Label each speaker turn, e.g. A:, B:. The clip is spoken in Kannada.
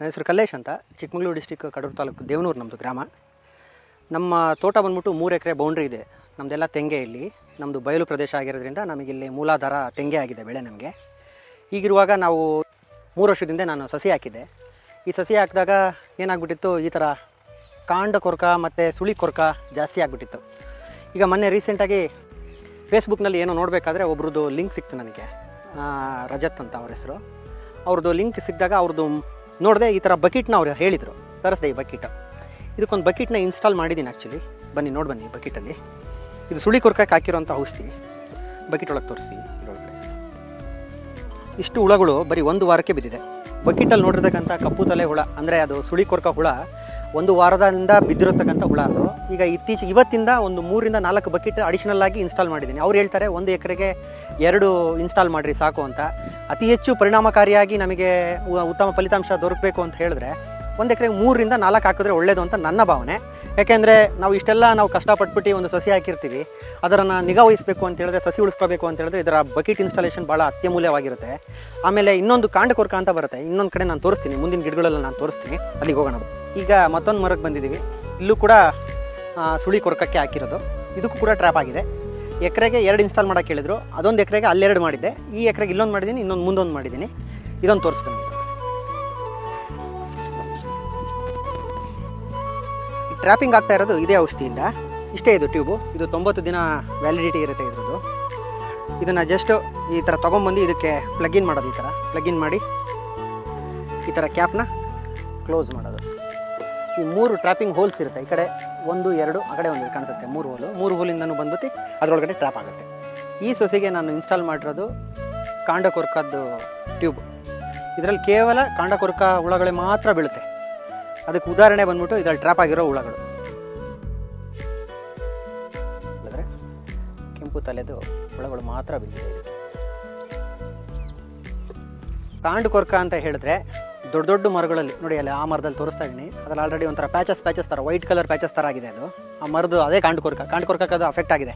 A: ನನ್ನ ಹೆಸರು ಕಲ್ಲೇಶ್ ಅಂತ. ಚಿಕ್ಕಮಗಳೂರು ಡಿಸ್ಟಿಕ್ ಕಡೂರು ತಾಲೂಕು ದೇವನೂರು ನಮ್ಮದು ಗ್ರಾಮ. ನಮ್ಮ ತೋಟ ಬಂದ್ಬಿಟ್ಟು ಮೂರು ಎಕರೆ ಬೌಂಡ್ರಿ ಇದೆ. ನಮ್ಮದೆಲ್ಲ ತೆಂಗೆ ಇಲ್ಲಿ. ನಮ್ಮದು ಬಯಲು ಪ್ರದೇಶ ಆಗಿರೋದ್ರಿಂದ ನಮಗಿಲ್ಲಿ ಮೂಲಾಧಾರ ತೆಂಗೆ ಆಗಿದೆ ಬೆಳೆ ನಮಗೆ. ಈಗಿರುವಾಗ ನಾವು ಮೂರು ವರ್ಷದಿಂದ ನಾನು ಸಸಿ ಹಾಕಿದ್ದೆ. ಈ ಸಸಿ ಹಾಕಿದಾಗ ಏನಾಗ್ಬಿಟ್ಟಿತ್ತು? ಈ ಥರ ಕಾಂಡ ಕೊರಕ ಮತ್ತು ಸುಳಿ ಕೊರಕ ಜಾಸ್ತಿ ಆಗಿಬಿಟ್ಟಿತ್ತು. ಈಗ ಮೊನ್ನೆ ರೀಸೆಂಟಾಗಿ ಫೇಸ್ಬುಕ್ನಲ್ಲಿ ಏನೋ ನೋಡಬೇಕಾದ್ರೆ ಒಬ್ರದ್ದು ಲಿಂಕ್ ಸಿಕ್ತು ನನಗೆ. ರಜತ್ ಅಂತ ಅವ್ರ ಹೆಸರು. ಅವ್ರದ್ದು ಲಿಂಕ್ ಸಿಕ್ಕಿದಾಗ ಅವ್ರದ್ದು ನೋಡಿದೆ ಈ ಥರ ಬಕೆಟ್ನ ಅವ್ರು ಹೇಳಿದರು, ತರಿಸ್ದೆ ಈ ಬಕೆಟ್. ಇದಕ್ಕೊಂದು ಬಕೆಟ್ನ ಇನ್ಸ್ಟಾಲ್ ಮಾಡಿದ್ದೀನಿ ಆ್ಯಕ್ಚುಲಿ ಬನ್ನಿ, ನೋಡಿ ಬನ್ನಿ ಬಕೆಟಲ್ಲಿ. ಇದು ಸುಳಿ ಕೊರ್ಕಕ್ಕೆ ಹಾಕಿರೋಂಥ ಔಷಧಿ. ಬಕೆಟ್ ಒಳಗೆ ತೋರಿಸಿ ಇದ್ರೊಳಗಡೆ ಇಷ್ಟು ಹುಳಗಳು ಬರೀ ಒಂದು ವಾರಕ್ಕೆ ಬಿದ್ದಿದೆ. ಬಕೆಟಲ್ಲಿ ನೋಡಿರ್ತಕ್ಕಂಥ ಕಪ್ಪು ತಲೆ ಹುಳ, ಅಂದರೆ ಅದು ಸುಳಿ ಕೊರ್ಕ ಹುಳ ಒಂದು ವಾರದಿಂದ ಬಿದ್ದಿರತಕ್ಕಂಥ ಹುಳ ಅದು. ಈಗ ಇತ್ತೀಚೆಗೆ ಇವತ್ತಿಂದ ಒಂದು ಮೂರಿಂದ ನಾಲ್ಕು ಬಕೆಟ್ ಅಡಿಷನಲ್ ಆಗಿ ಇನ್ಸ್ಟಾಲ್ ಮಾಡಿದ್ದೀನಿ. ಅವ್ರು ಹೇಳ್ತಾರೆ, ಒಂದು ಎಕರೆಗೆ ಎರಡು ಇನ್ಸ್ಟಾಲ್ ಮಾಡಿರಿ ಸಾಕು ಅಂತ. ಅತಿ ಹೆಚ್ಚು ಪರಿಣಾಮಕಾರಿಯಾಗಿ ನಮಗೆ ಉತ್ತಮ ಫಲಿತಾಂಶ ದೊರಕಬೇಕು ಅಂತ ಹೇಳಿದ್ರೆ ಒಂದು ಎಕರೆಗೆ ಮೂರರಿಂದ ನಾಲ್ಕು ಹಾಕಿದ್ರೆ ಒಳ್ಳೇದು ಅಂತ ನನ್ನ ಭಾವನೆ. ಯಾಕೆಂದರೆ ನಾವು ಇಷ್ಟೆಲ್ಲ ನಾವು ಕಷ್ಟಪಟ್ಬಿಟ್ಟು ಒಂದು ಸಸಿ ಹಾಕಿರ್ತೀವಿ ಅದನ್ನು ನಿಗಾ ವಹಿಸಬೇಕು ಅಂತ ಹೇಳಿದ್ರೆ, ಸಸಿ ಉಳಿಸ್ಕೋಬೇಕು ಅಂತ ಹೇಳಿದ್ರೆ ಇದರ ಬಕೆಟ್ ಇನ್ಸ್ಟಾಲೇಷನ್ ಭಾಳ ಅತ್ಯಮೂಲ್ಯವಾಗಿರುತ್ತೆ. ಆಮೇಲೆ ಇನ್ನೊಂದು ಕಾಂಡ ಕೊರ್ಕ ಅಂತ ಬರುತ್ತೆ. ಇನ್ನೊಂದು ಕಡೆ ನಾನು ತೋರಿಸ್ತೀನಿ, ಮುಂದಿನ ಗಿಡಗಳೆಲ್ಲ ನಾನು ತೋರಿಸ್ತೀನಿ. ಅಲ್ಲಿಗೆ ಹೋಗೋಣ. ಈಗ ಮತ್ತೊಂದು ಮರಕ್ಕೆ ಬಂದಿದ್ದೀವಿ ಇಲ್ಲೂ ಕೂಡ ಸುಳಿ ಕೊರ್ಕಕ್ಕೆ ಹಾಕಿರೋದು. ಇದಕ್ಕೂ ಕೂಡ ಟ್ರ್ಯಾಪ್ ಆಗಿದೆ. ಎಕರೆಗೆ ಎರಡು ಇನ್ಸ್ಟಾಲ್ ಮಾಡೋಕ್ಕೆ ಹೇಳಿದ್ರು. ಅದೊಂದು ಎಕರೆಗೆ ಅಲ್ಲೆರಡು ಮಾಡಿದ್ದೆ. ಈ ಎಕರೆಗೆ ಇಲ್ಲೊಂದು ಮಾಡಿದ್ದೀನಿ ಇನ್ನೊಂದು ಮುಂದೊಂದು ಮಾಡಿದ್ದೀನಿ ಇದೊಂದು ತೋರಿಸ್ಕೊಂಡು ಟ್ರ್ಯಾಪಿಂಗ್ ಆಗ್ತಾ ಇರೋದು ಇದೇ ಔಷಧಿಯಿಂದ. ಇಷ್ಟೇ ಇದು ಟ್ಯೂಬು. ಇದು ತೊಂಬತ್ತು ದಿನ ವ್ಯಾಲಿಡಿಟಿ ಇರುತ್ತೆ ಇದ್ರದ್ದು. ಇದನ್ನು ಜಸ್ಟ್ ಈ ಥರ ತೊಗೊಂಬಂದು ಇದಕ್ಕೆ ಪ್ಲಗಿನ್ ಮಾಡೋದು ಈ ಥರ ಪ್ಲಗಿನ್ ಮಾಡಿ ಈ ಥರ ಕ್ಯಾಪ್ನ ಕ್ಲೋಸ್ ಮಾಡೋದು. ಈ ಮೂರು ಟ್ರ್ಯಾಪಿಂಗ್ ಹೋಲ್ಸ್ ಇರುತ್ತೆ. ಈ ಕಡೆ ಒಂದು, ಎರಡು, ಆ ಕಡೆ ಒಂದು ಕಾಣಿಸುತ್ತೆ ಮೂರು ಹೋಲು ಮೂರು ಹೋಲಿಂದನೂ ಬಂದ್ಬಿಟ್ಟು ಅದರೊಳಗಡೆ ಟ್ರ್ಯಾಪ್ ಆಗುತ್ತೆ. ಈ ಸೊಸೆಗೆ ನಾನು ಇನ್ಸ್ಟಾಲ್ ಮಾಡಿರೋದು ಕಾಂಡ ಕೊರ್ಕದ್ದು ಟ್ಯೂಬ್. ಇದರಲ್ಲಿ ಕೇವಲ ಕಾಂಡ ಕೊರ್ಕ ಹುಳಗಳೇ ಮಾತ್ರ ಬೀಳುತ್ತೆ. ಅದಕ್ಕೆ ಉದಾಹರಣೆ ಬಂದ್ಬಿಟ್ಟು ಇದ್ರಲ್ಲಿ ಟ್ರಾಪ್ ಆಗಿರೋ ಹುಳಗಳು. ಕೆಂಪು ತಲೆದು ಹುಳಗಳು ಮಾತ್ರ ಬಿದ್ದಿದೆ ಕಾಂಡ ಕೊರ್ಕ ಅಂತ ಹೇಳಿದ್ರೆ ದೊಡ್ಡ ದೊಡ್ಡ ಮರಗಳಲ್ಲಿ, ನೋಡಿ ಅಲ್ಲಿ ಆ ಮರದಲ್ಲಿ ತೋರಿಸ್ತಾ ಇದ್ದೀನಿ. ಅದ್ರಲ್ಲಿ ಆಲ್ರೆಡಿ ಒಂಥರ ಪ್ಯಾಚಸ್ ಪ್ಯಾಚಸ್ ಥರ ವೈಟ್ ಕಲರ್ ಪ್ಯಾಚಸ್ ಥರ ಆಗಿದೆ ಅದು. ಆ ಮರದ್ದು ಅದೇ ಕಾಂಡ ಕೊರ್ಕ. ಕಾಂಡ ಕೊರ್ಕಕ್ಕೆ ಅದು ಅಫೆಕ್ಟ್ ಆಗಿದೆ.